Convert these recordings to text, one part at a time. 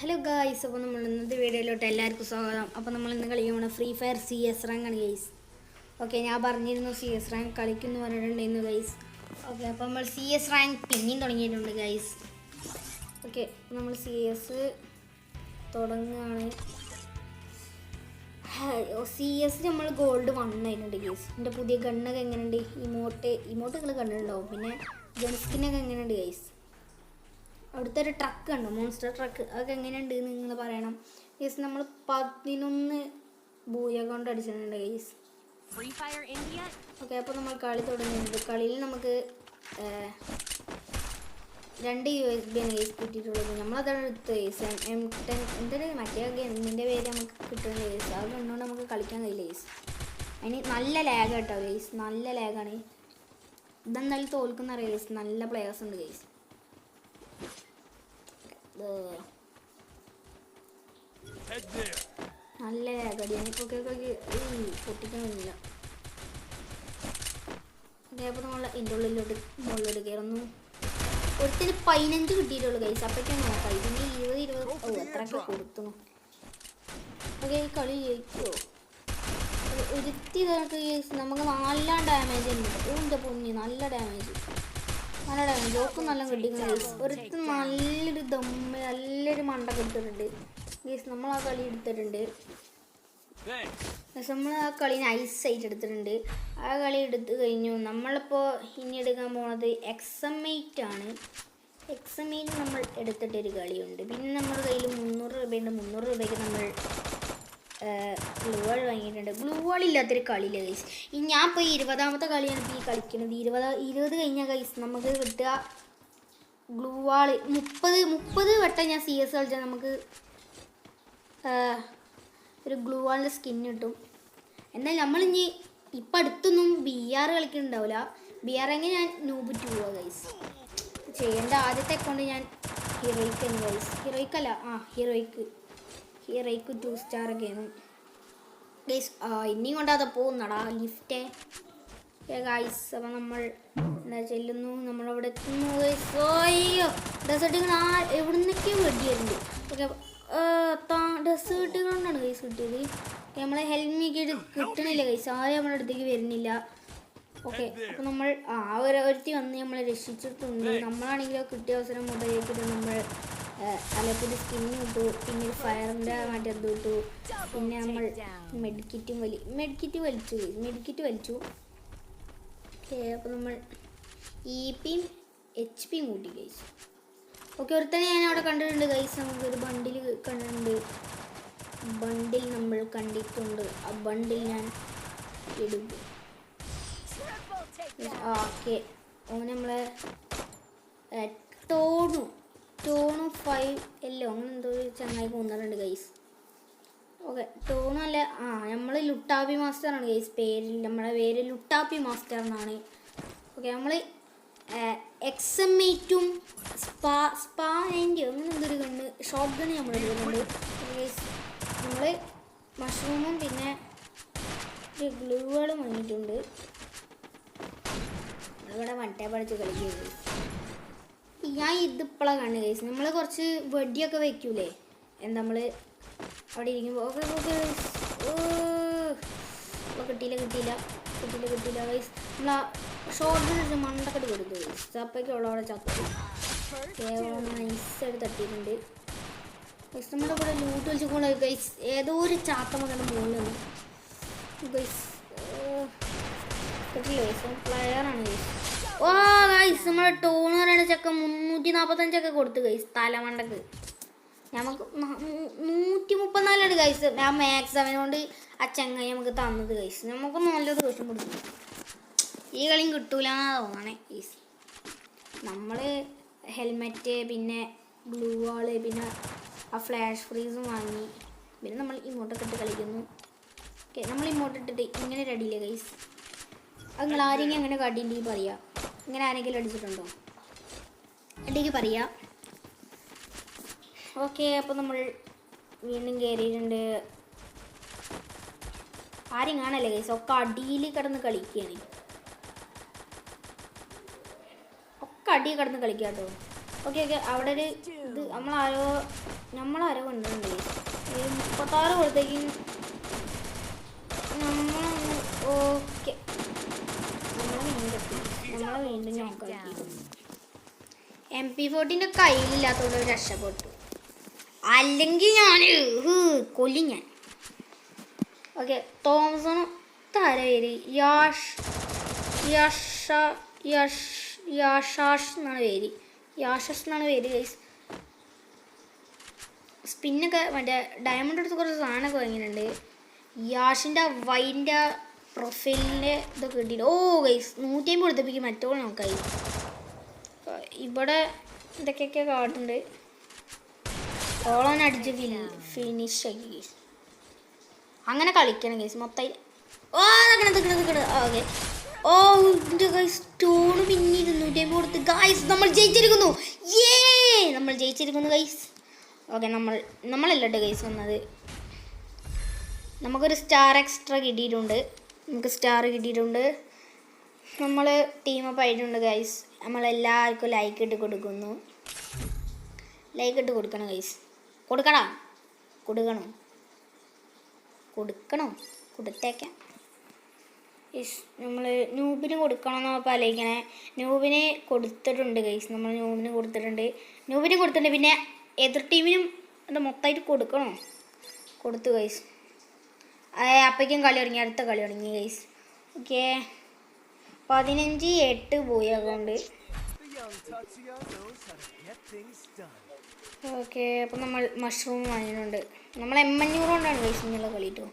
Hello guys അപ്പോൾ നമ്മൾ ഇന്നത്തെ വീഡിയോയിലോട്ട് എല്ലാവർക്കും സ്വാഗതം. അപ്പോൾ നമ്മൾ ഇന്ന് കളിക്കുകയാണ് Free Fire C S rank ആണ് ഗൈസ് ഓക്കെ ഞാൻ പറഞ്ഞിരുന്നു സി എസ് റാങ്ക് കളിക്കുന്നു പറഞ്ഞിട്ടുണ്ടായിരുന്നു ഗൈസ് ഓക്കെ അപ്പോൾ നമ്മൾ സി എസ് റാങ്ക് പിന്നെയും തുടങ്ങിയിട്ടുണ്ട് ഗൈസ് ഓക്കെ നമ്മൾ സി എസ് തുടങ്ങുകയാണ്. സി എസ് നമ്മൾ ഗോൾഡ് വൺ ആയിട്ടുണ്ട് ഗൈസ് എന്റെ പുതിയ ഗണ്ണൊക്കെ എങ്ങനെയുണ്ട്? ഇമോട്ട് ഇമോട്ട് നിങ്ങൾ കണ്ടിട്ടുണ്ടാവും. പിന്നെ ഗൺസ്കിനൊക്കെ എങ്ങനെയുണ്ട് ഗൈസ് അവിടുത്തെ ഒരു ട്രക്ക് ഉണ്ട് മോൺസ്റ്റർ ട്രക്ക് അതൊക്കെ എങ്ങനെയുണ്ട് നിങ്ങൾ പറയണം. ഗൈസ് നമ്മൾ പതിനൊന്ന് ബൂയ കൊണ്ട് അടിച്ചിട്ടുണ്ട് ഗൈസ്? ഓക്കെ അപ്പോൾ നമ്മൾ കളി തുടങ്ങിയിട്ടുണ്ട് കളിയിൽ നമുക്ക് രണ്ട് യു എസ് ബി ആണ് ഗൈസ് കിട്ടിയിട്ടുള്ളത്. നമ്മളതാണ് എടുത്ത് ഗൈസ് എം ടെൻ എന്തൊരു മറ്റേ ഗെയിമിന്റെ പേര് നമുക്ക് കിട്ടുന്ന ഗൈസ് അത് കണ്ടുകൊണ്ട് നമുക്ക് കളിക്കാൻ കഴിയില്ല ഗൈസ് അതിന് നല്ല ലാഗ് കേട്ടോ ഗൈസ് നല്ല ലാഗാണ് ഇതെന്തായാലും തോൽക്കുന്ന റേസ് നല്ല പ്ലെയേഴ്സ് ഉണ്ട് there. നല്ല ലാഗടിയാണ് ഓക്കെ ഓക്കെ പൊട്ടിക്കാൻ അതേപോലെ നമ്മൾ എന്റെ ഉള്ളിലോട്ട് മുകളിലോട്ട് കയറുന്നു. ഒരുത്തിന് പതിനഞ്ച് കിട്ടിയിട്ടുള്ളൂ കൈസ് അപ്പോഴേക്കും നോക്കാം ഇതിന് ഇരുപത് ഇരുപത്. ഓ എത്രയൊക്കെ കൊടുത്തു. ഓക്കെ ഈ കളി ജയിക്കുമോ ഒരുത്തി നമുക്ക് നമുക്ക് നല്ല ഡാമേജ് ഉണ്ട് ഓ പൊന്നി നല്ല ഡാമേജ് നല്ല ജോക്ക് നല്ല ഗീസ് ഒരുത്ത് നല്ലൊരു ദമ്മ നല്ലൊരു മണ്ട കിട്ടുന്നുണ്ട് ഗീസ് നമ്മൾ ആ കളി എടുത്തിട്ടുണ്ട്. നമ്മൾ ആ കളി നൈസായിട്ട് എടുത്തിട്ടുണ്ട്. ആ കളി എടുത്തു കഴിഞ്ഞു. നമ്മളിപ്പോൾ ഇനി എടുക്കാൻ പോണത് എക്സമേറ്റ് ആണ്. എക്സമേറ്റ് നമ്മൾ എടുത്തിട്ടൊരു കളിയുണ്ട്. പിന്നെ നമ്മുടെ കയ്യിൽ മുന്നൂറ് രൂപയുണ്ട്. മുന്നൂറ് രൂപയ്ക്ക് നമ്മൾ ഗ്ലൂ വാൾ വാങ്ങിയിട്ടുണ്ട്. ഗ്ലൂ വാൾ ഇല്ലാത്തൊരു കളിയില്ല ഗൈസ് ഈ ഞാൻ ഇപ്പോൾ ഇരുപതാമത്തെ കളിയാണ് ഇപ്പോൾ ഈ കളിക്കുന്നത് ഇരുപത് ഇരുപത് കഴിഞ്ഞ ഗൈസ് നമുക്ക് കിട്ടുക ഗ്ലൂ വാൾ മുപ്പത് മുപ്പത് വട്ടം ഞാൻ സി എസ് കളിച്ചാൽ നമുക്ക് ഒരു ഗ്ലൂ വാളിന്റെ സ്കിൻ കിട്ടും. എന്നാൽ നമ്മൾ ഇനി ഇപ്പം അടുത്തൊന്നും ബി ആർ കളിക്കുന്നുണ്ടാവില്ല ബി ആർ എങ്ങനെ ഞാൻ ടു പോവാ ഗൈസ് ചെയ്യേണ്ട ആദ്യത്തെ അക്കൗണ്ട് ഞാൻ ഹീറോയ്ക്ക് ഗൈസ് ഹീറോയ്ക്കല്ല ആ ഹീറോയ്ക്ക് ഹീറോയ്ക്ക് ടു സ്റ്റാർ ഗെയിമും ഗൈസ് ഇനിയും കൊണ്ടാതെ പോകുന്നടാ ലിഫ്റ്റേ ഗൈസ് അപ്പം നമ്മൾ എന്താ ചെല്ലുന്നു? നമ്മളവിടെ എത്തുന്നു. ഓയ്യോ ഡെസേർട്ടുകൾ ആ എവിടെ നിന്നൊക്കെയോ വെടി വരുന്നുണ്ട് ഓക്കെ ഡെസേർട്ടുകളാണ് ഗൈസ് കിട്ടിയത്. നമ്മളെ ഹെൽമിക്ക് കിട്ടണില്ല ഗൈസ് ആരും നമ്മുടെ അടുത്തേക്ക് വരുന്നില്ല. ഓക്കെ അപ്പം നമ്മൾ ആ ഒരു ഒരുത്തി വന്ന് നമ്മളെ രക്ഷിച്ചിട്ടുണ്ട്. നമ്മളാണെങ്കിലോ കിട്ടിയ അവസരം മൊബൈലിലേക്ക് നമ്മൾ അലപ്പൊരു സ്കിന്നും ഇട്ടു. പിന്നെ ഫയറിന്റെ മറ്റേത് ഇട്ടു പിന്നെ നമ്മൾ മെഡിക്കിറ്റും വലി മെഡിക്കിറ്റ് വലിച്ചു മെഡിക്കിറ്റ് വലിച്ചു. അപ്പോൾ നമ്മൾ ഇ പിയും എച്ച് പിയും കൂട്ടി കഴിച്ചു ഓക്കെ ഒരുത്തനെ ഞാൻ അവിടെ കണ്ടിട്ടുണ്ട് ഗൈസ് നമുക്ക് ഒരു ബണ്ടിൽ കണ്ടിട്ടുണ്ട്. ബണ്ടിൽ നമ്മൾ കണ്ടിട്ടുണ്ട്. ആ ബണ്ടിൽ ഞാൻ എടുക്കും ഓക്കെ ഓ നമ്മളെ ടോണു ടോണു ഫൈവ് എല്ലോ അങ്ങനെ എന്തോ ഒരു ചങ്ങായി കൊന്നിട്ടുണ്ട് ഗൈസ് ഓക്കെ ടോണു അല്ല ആ നമ്മൾ ലുട്ടാപ്പി മാസ്റ്റർ ആണ് ഗൈസ് പേര് നമ്മളെ പേര് ലുട്ടാപ്പി മാസ്റ്റർ എന്നാണ്. ഓക്കെ നമ്മൾ എക്സ് എം എയ്റ്റും സ്പാ സ്പാ നയന്റിയോ അങ്ങനെ എന്തൊരു കണ്ട് ഷോർട്ട് ഗണ് നമ്മൾ എടുക്കുന്നുണ്ട് നമ്മൾ മഷ്റൂമും പിന്നെ ഒരു ഗ്ലൂകളും വാങ്ങിയിട്ടുണ്ട്. നമ്മളിവിടെ വട്ടേ പഠിച്ച് കളിക്കുന്നത് ഞാൻ ഇതിപ്പോഴാണ് കാണുന്നത് ഗൈസ് നമ്മൾ കുറച്ച് വെടിയൊക്കെ വെക്കൂലേ? എന്താ നമ്മൾ അവിടെ ഇരിക്കുമ്പോൾ ഓക്കെ ഓക്കെ ഓ കിട്ടിയില്ല കിട്ടിയില്ല. കിട്ടിയില്ല കിട്ടിയില്ല വൈസ് നമ്മൾ ആ ഷോർട്ടിന് മണ്ടക്കെട്ട് കൊടുത്തു വൈസ് അപ്പോഴേക്കുള്ള അവിടെ ചത്തു നൈസായിട്ട് തട്ടിയിട്ടുണ്ട്. ഗൈസ് നമ്മുടെ കൂടെ ലൂട്ട് വലിച്ചുകൊണ്ട് ഗൈസ് ഏതോ ഒരു ചാത്ത മകന്റെ മുകളിൽ നിന്ന്. ഗൈസ് കിട്ടില്ല ഗൈസ് പ്ലെയറാണ് ഗൈസ് ഓ ഗൈസ് നമ്മുടെ ടോൺ പറയുന്ന ചക്ക മുന്നൂറ്റി നാൽപ്പത്തഞ്ചൊക്കെ കൊടുത്തു ഗൈസ് തലമണ്ടക്ക്. നമുക്ക് നൂറ്റി മുപ്പത്തിനാലാണ് ഗൈസ് ആ മാക്സ് അവനോണ്ട് ആ ചങ്ങായി നമുക്ക് തന്നത് ഗൈസ് നമുക്ക് നല്ലത് ദിവസം കൊടുക്കും. ഈ കളിയും കിട്ടൂല എന്നാ തോന്നണേ ഗൈസ് നമ്മൾ ഹെൽമെറ്റ് പിന്നെ ബ്ലൂ വാൾ പിന്നെ ആ ഫ്ലാഷ് ഫ്രീസും വാങ്ങി. പിന്നെ നമ്മൾ ഇങ്ങോട്ടൊക്കെ ഇട്ട് കളിക്കുന്നു. ഓക്കെ നമ്മൾ ഇങ്ങോട്ട് ഇട്ടിട്ട് ഇങ്ങനെ റെഡിയില്ലേ ഗൈസ് നിങ്ങൾ ആരെങ്കിലും അങ്ങനെ കടിയുണ്ടെങ്കിൽ പറയാം. ഇങ്ങനെ ആരെങ്കിലും അടിച്ചിട്ടുണ്ടോ? എന്തെങ്കിലും പറയാ. ഓക്കെ അപ്പോൾ നമ്മൾ വീണ്ടും കയറിയിട്ടുണ്ട് ആരും കാണല്ലേ കൈസ് ഒക്കെ അടിയിൽ കിടന്ന് കളിക്കുകയാണ് ഒക്കെ അടിയിൽ കിടന്ന് കളിക്കുക കേട്ടോ. ഓക്കെ ഓക്കെ അവിടെ ഒരു ഇത് നമ്മളാരോ നമ്മളാരോ കണ്ടിട്ടുണ്ട് ഒരു മുപ്പത്താറ് കൊടുത്തേക്കും നമ്മളൊന്ന് ഓ നമ്മളെ വീണ്ടും എം പി ഫോർട്ടിന്റെ കയ്യിലില്ലാത്തതുകൊണ്ട് ഒരു രക്ഷപ്പെട്ടു. അല്ലെങ്കിൽ ഞാൻ കൊല്ലി ഞാൻ. ഓക്കെ തോമസൺ താര പേര് യാഷ് യാഷ യാഷ് യാഷാഷ് എന്നാണ് പേര്. യാഷസ് എന്നാണ് പേര് ഗൈസ് സ്പിന്നൊക്കെ മറ്റേ ഡയമണ്ട് എടുത്ത് കുറച്ച് സാധനമൊക്കെ വാങ്ങിയിട്ടുണ്ട്. യാഷിന്റെ വൈന്റെ പ്രൊഫൈലിന്റെ ഇതൊക്കെ കിട്ടിയിട്ട് ഓ ഗൈസ് നൂറ്റി അമ്പത് കൊടുത്തപ്പിക്ക് മറ്റോ നോക്കായി. ഇവിടെ ഇതൊക്കെയൊക്കെ കാട്ടുണ്ട് ഓളോൻ അടിച്ച് ഫിനിഷ് ആക്കി ഗൈസ് അങ്ങനെ കളിക്കണം ഗൈസ് മൊത്തം. ഓ നിൽക്കണം നിൽക്കണം നിൽക്കണം ഓക്കെ ഓ എന്റെ ഗൈസ് സ്റ്റോണ് പിന്നെ ഇരുന്നൂറ്റി അമ്പത് കൊടുത്ത് ഗൈസ് നമ്മൾ ജയിച്ചിരിക്കുന്നു. ഏ നമ്മൾ ജയിച്ചിരിക്കുന്നു ഗൈസ് ഓക്കെ നമ്മൾ നമ്മളല്ല കേട്ടോ ഗൈസ് വന്നത്. നമുക്കൊരു സ്റ്റാർ എക്സ്ട്രാ കിട്ടിയിട്ടുണ്ട്. നമുക്ക് സ്റ്റാർ കിട്ടിയിട്ടുണ്ട്. നമ്മൾ ടീമപ്പ് ആയിട്ടുണ്ട് ഗൈസ് നമ്മളെല്ലാവർക്കും ലൈക്ക് ഇട്ട് കൊടുക്കുന്നു. ലൈക്ക് ഇട്ട് കൊടുക്കണം ഗൈസ് കൊടുക്കണോ? കൊടുക്കണോ. കൊടുക്കണോ? കൊടുത്തേക്കാം. ഗൈസ് നമ്മൾ നൂബിന് കൊടുക്കണമെന്നോ അപ്പോൾ ആലോചിക്കണേ നൂബിന് കൊടുത്തിട്ടുണ്ട് ഗൈസ് നമ്മൾ നൂബിന് കൊടുത്തിട്ടുണ്ട്. നൂബിന് കൊടുത്തിട്ടുണ്ട് പിന്നെ എതിർ ടീമിനും അത് മൊത്തമായിട്ട് കൊടുക്കണോ? കൊടുത്തു ഗൈസ് അപ്പോഴേക്കും കളി തുടങ്ങി അടുത്ത കളി തുടങ്ങി ഗൈസ് ഓക്കെ പതിനഞ്ച് എട്ട് പോയി അതുകൊണ്ട്. ഓക്കെ അപ്പം നമ്മൾ മഷ്റൂം വാങ്ങിയിട്ടുണ്ട്. നമ്മൾ എമ്മഞ്ഞൂറ് കൊണ്ടാണ് ഗൈസ് ഇങ്ങനെയുള്ള കളി കേട്ടോ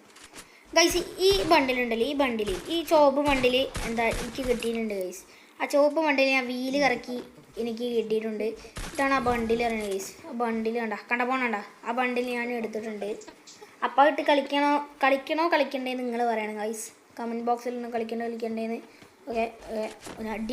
ഗൈസ് ഈ ബണ്ടിലുണ്ടല്ലോ ഈ ബണ്ടിൽ ഈ ചോപ്പ് ബണ്ടിൽ എന്താ എനിക്ക് കിട്ടിയിട്ടുണ്ട് ഗൈസ് ആ ചുവപ്പ് ബണ്ടിൽ ഞാൻ വീൽ കറക്കി എനിക്ക് കിട്ടിയിട്ടുണ്ട്. ഇതാണ് ആ ബണ്ടിൽ പറയുന്നത് ഗൈസ് ആ ബണ്ടിൽ കണ്ട കണ്ട പോണണ്ട ആ ബണ്ടിൽ ഞാൻ എടുത്തിട്ടുണ്ട്. അപ്പം ഇട്ട് കളിക്കണോ കളിക്കണോ കളിക്കണ്ടേന്ന് നിങ്ങൾ പറയണം ഗൈസ് കമന്റ് ബോക്സിൽ നിന്ന് കളിക്കണോ കളിക്കണ്ടേന്ന്. ഓക്കെ അടി